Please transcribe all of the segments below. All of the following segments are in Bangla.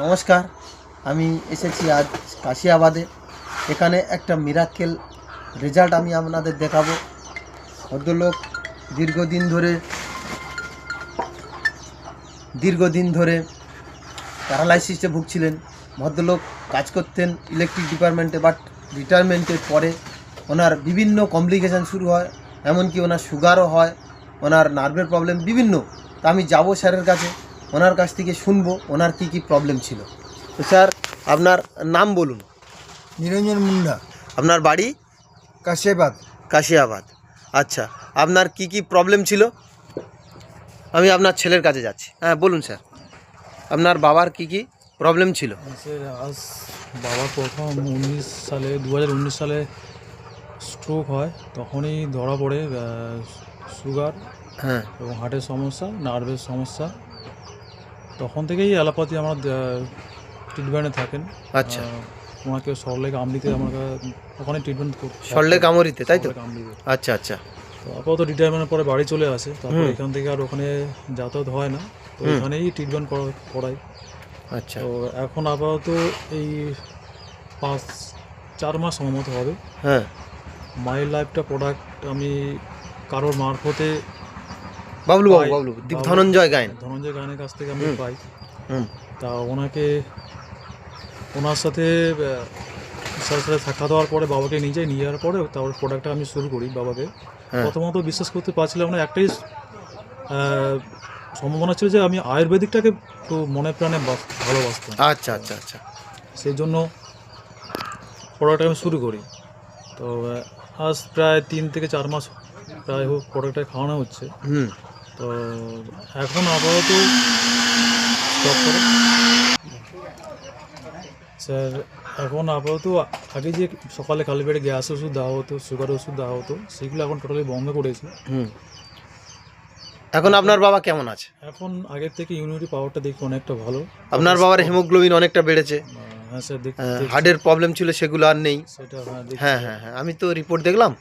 নমস্কার, আমি এসেছি আজ কাশিয়াবাদে। এখানে একটা মিরাক্কেল রেজাল্ট আমি আপনাদের দেখাবো। ভদ্রলোক দীর্ঘদিন ধরে দীর্ঘদিন ধরে প্যারালাইসিসে ভুগছিলেন। ভদ্রলোক কাজ করতেন ইলেকট্রিক ডিপার্টমেন্টে বাট রিটায়ারমেন্টের পরে ওনার বিভিন্ন কমপ্লিকেশান শুরু হয়, এমনকি ওনার সুগারও হয়, ওনার নার্ভের প্রবলেম বিভিন্ন। তা আমি যাব স্যারের কাছে। ওনার কাছ থেকে শুনব ওনার কি কি প্রবলেম ছিল। তো স্যার আপনার নাম বলুন। নিরঞ্জন মুন্ডা। আপনার বাড়ি? কাশিয়াবাদ। কাশিয়াবাদ। আচ্ছা আপনার কি কি প্রবলেম ছিল? আমি আপনার ছেলের কাছে যাচ্ছি। হ্যাঁ বলুন স্যার। আপনার বাবার কি কি প্রবলেম ছিল? স্যার আজ বাবার প্রথম উনিশ সালে দু উনিশ সালে স্ট্রোক হয় তখনই ধরা পড়ে সুগার হ্যাঁ। এবং হার্টের সমস্যা নার্ভের সমস্যা। তখন থেকেই অ্যালোপ্যাথি আমার ট্রিটমেন্টে থাকেন। আচ্ছা। ওনাকে সরলেক আমলিতে আমাকে ওখানে ট্রিটমেন্ট সল্লে কামড়িতে তাই তো? আচ্ছা আচ্ছা। তো আপাতত রিটায়ারমেন্টের পরে বাড়ি চলে আসে। তারপর এখান থেকে আর ওখানে যাতায়াত হয় না। তো। এখানেই ট্রিটমেন্ট করাই। আচ্ছা। তো এখন আপাতত এই পাঁচ চার মাস সম্ভবত হবে। হ্যাঁ। মাই লাইফটা প্রোডাক্ট আমি কারোর মারফতে বাবলু বাবু বাবলু দীপ ধনঞ্জয় গায়েন। ধনঞ্জয় গানের কাছ থেকে আমি পাই। হুম। তা ওনাকে ওনার সাথে আহ, স্যারের সাথে সাক্ষাৎ হওয়ার পরে বাবাকে নিয়ে যাই নিয়ে যাওয়ার পরে তারপর প্রোডাক্টটা আমি শুরু করি বাবাকে। হ্যাঁ। প্রথমত বিশ্বাস করতে পারছিলাম না একটাই সম্ভাবনা ছিল যে আমি আয়ুর্বেদিকটাকে একটু মনে প্রাণে ভালোবাসতাম। আচ্ছা আচ্ছা আচ্ছা। সেই জন্য প্রোডাক্টটা আমি শুরু করি। তো আজ প্রায় তিন থেকে চার মাস প্রায় হোক প্রোডাক্টটা খাওয়ানো হচ্ছে। হুম। তো এখন আপাতত স্টপ করে। স্যার এখন আপাতত আগে যে সকালে খালি পেটে গ্যাস ওষুধ দেওয়া হতো সুগার ওষুধ দেওয়া হতো সেগুলো এখন টোটালি বন্ধ করেছে। হুম। এখন আপনার বাবা কেমন আছে? এখন আগের থেকে ইমিউনিটি পাওয়ারটা দেখি অনেকটা ভালো। আপনার বাবার হেমোগ্লোবিন অনেকটা বেড়েছে। হ্যাঁ স্যার দেখ হ্যাঁ, হার্টের প্রবলেম ছিল সেগুলো আর নেই। সেটা হ্যাঁ হ্যাঁ হ্যাঁ হ্যাঁ আমি তো রিপোর্ট দেখলাম।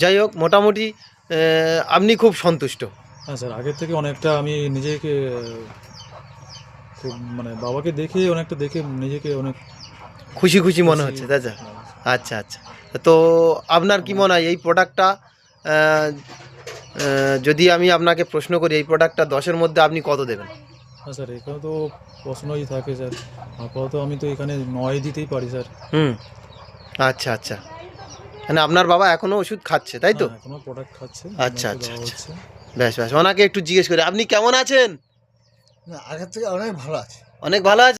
যাই হোক মোটামুটি আপনি খুব সন্তুষ্ট। হ্যাঁ স্যার আগের থেকে অনেকটা আমি নিজেকে খুব মানে বাবাকে দেখে অনেকটা দেখে নিজেকে অনেক খুশি খুশি মনে হচ্ছে তাই তো? আচ্ছা আচ্ছা। তো আপনার কি মনে হয় এই প্রোডাক্টটা যদি আমি আপনাকে প্রশ্ন করি এই প্রোডাক্টটা দশের মধ্যে আপনি কত দেবেন? হ্যাঁ স্যার এখানে তো প্রশ্নই থাকে স্যার। আপাতত আমি তো এখানে নয় দিতেই পারি স্যার। হুম। আচ্ছা আচ্ছা। মানে আপনার বাবা এখনও ওষুধ খাচ্ছে তাই তো? হ্যাঁ, এখনও প্রোডাক্ট খাচ্ছে। আচ্ছা, আচ্ছা, আচ্ছা। ব্যাস ব্যাস। ওনাকে একটু জিজ্ঞেস করি আপনি কেমন আছেন? আগের থেকে অনেক ভালো আছে। অনেক ভালো আছে